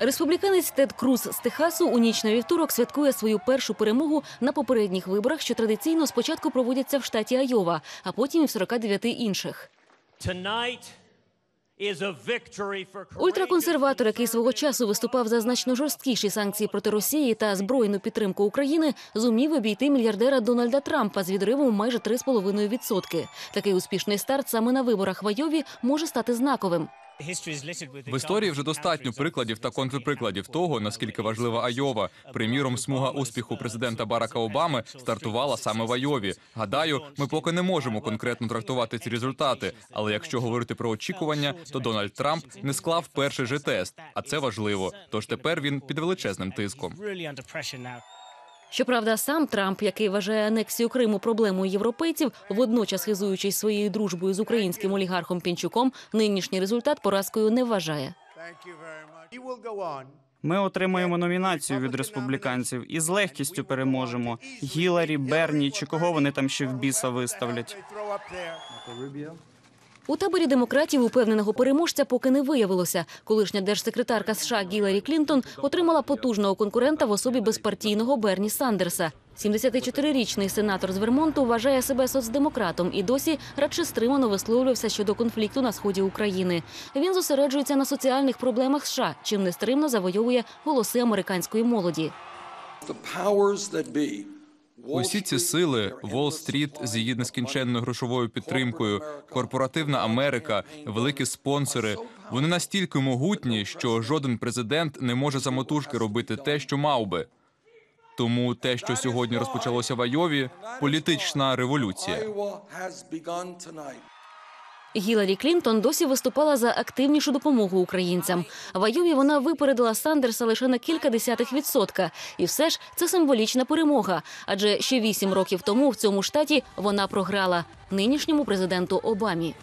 Республіканець Тед Круз з Техасу у ніч на вівторок святкує свою першу перемогу на попередніх виборах, що традиційно спочатку проводяться в штаті Айова, а потім і в 49 інших. Ультраконсерватор, який свого часу виступав за значно жорсткіші санкції проти Росії та збройну підтримку України, зумів обійти мільярдера Дональда Трампа з відривом майже 3,5%. Такий успішний старт саме на виборах в Айові може стати знаковим. В історії вже достатньо прикладів та контрприкладів того, наскільки важлива Айова. Приміром, смуга успіху президента Барака Обами стартувала саме в Айові. Гадаю, ми поки не можемо конкретно трактувати ці результати. Але якщо говорити про очікування, то Дональд Трамп не склав перший же тест, а це важливо. Тож тепер він під величезним тиском. Щоправда, сам Трамп, який вважає анексію Криму проблемою європейців, водночас хизуючись своєю дружбою з українським олігархом Пінчуком, нинішній результат поразкою не вважає. Ми отримаємо номінацію від республіканців і з легкістю переможемо. Гіларі, Берні чи кого вони там ще в біса виставлять. У таборі демократів упевненого переможця поки не виявилося. Колишня держсекретарка США Гіларі Клінтон отримала потужного конкурента в особі безпартійного Берні Сандерса. 74-річний сенатор з Вермонту вважає себе соцдемократом і досі радше стримано висловлювався щодо конфлікту на сході України. Він зосереджується на соціальних проблемах США, чим нестримно завойовує голоси американської молоді. Усі ці сили Уолл-стріт з її нескінченною грошовою підтримкою, корпоративна Америка, великі спонсори. Вони настільки могутні, що жоден президент не може самотужки робити те, що мав би. Тому те, що сьогодні розпочалося в Айові, політична революція. Гіларі Клінтон досі виступала за активнішу допомогу українцям. В Айові вона випередила Сандерса лише на кілька десятих відсотка. І все ж це символічна перемога. Адже ще вісім років тому в цьому штаті вона програла нинішньому президенту Обамі.